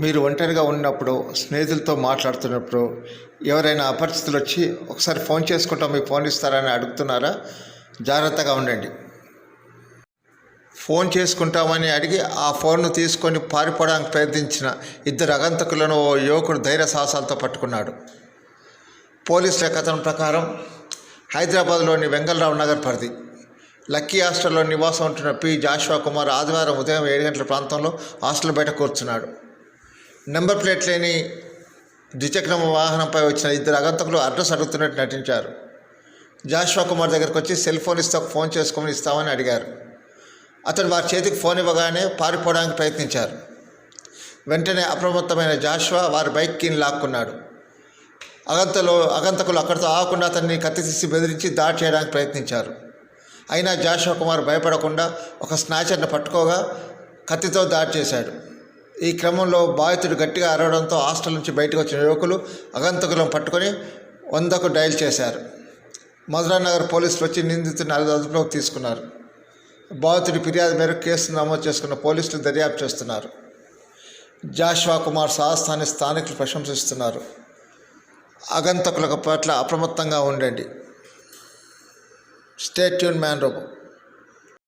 మీరు ఒంటరిగా ఉన్నప్పుడు స్నేహితులతో మాట్లాడుతున్నప్పుడు ఎవరైనా అపరిచితులు వచ్చి ఒకసారి ఫోన్ చేసుకుంటాం మీకు ఫోన్ ఇస్తారని అడుగుతున్నారా? జాగ్రత్తగా ఉండండి. ఫోన్ చేసుకుంటామని అడిగి ఆ ఫోన్ను తీసుకొని పారిపోవడానికి ప్రయత్నించిన ఇద్దరు అగంతకులను ఓ యువకుడు ధైర్య సాహసాలతో పట్టుకున్నాడు. పోలీసుల కథనం ప్రకారం హైదరాబాద్లోని వెంగళరావు నగర్ పరిధి. లక్కీ హాస్టల్లో నివాసం ఉంటున్న పి జాషువా కుమార్ ఆదివారం ఉదయం ఏడు గంటల ప్రాంతంలో హాస్టల్ బయట కూర్చున్నాడు. నెంబర్ ప్లేట్ లేని ద్విచక్ర వాహనంపై వచ్చిన ఇద్దరు అగంతకులు అడ్రస్ అడుగుతున్నట్టు నటించారు. జాష్వా కుమార్ దగ్గరకు వచ్చి సెల్ ఫోన్ ఇస్తే ఫోన్ చేసుకోమని ఇస్తామని అడిగారు. అతడు వారి చేతికి ఫోన్ ఇవ్వగానే పారిపోవడానికి ప్రయత్నించారు. వెంటనే అప్రమత్తమైన జాష్వా వారి బైక్ కీని లాక్కున్నాడు. అగంతలో అగంతకులు అక్కడితో ఆగకుండా అతన్ని కత్తి తీసి బెదిరించి దాడి చేయడానికి ప్రయత్నించారు. అయినా జాషువా కుమార్ భయపడకుండా ఒక స్నాచర్ని పట్టుకోగా కత్తితో దాడి చేశాడు. ఈ క్రమంలో బాధితుడు గట్టిగా అరవడంతో హాస్టల్ నుంచి బయటకు వచ్చిన యువకులు అగంతకులను పట్టుకొని వందకు డయల్ చేశారు. మధురానగర్ పోలీసులు వచ్చి నిందితుని అదుపులోకి తీసుకున్నారు. బాధితుడి ఫిర్యాదు మేరకు కేసు నమోదు చేసుకున్న పోలీసులు దర్యాప్తు చేస్తున్నారు. జాష్వా కుమార్ సాహసాన్ని స్థానికులు ప్రశంసిస్తున్నారు. అగంతకుల పట్ల అప్రమత్తంగా ఉండండి. Stay tune man robo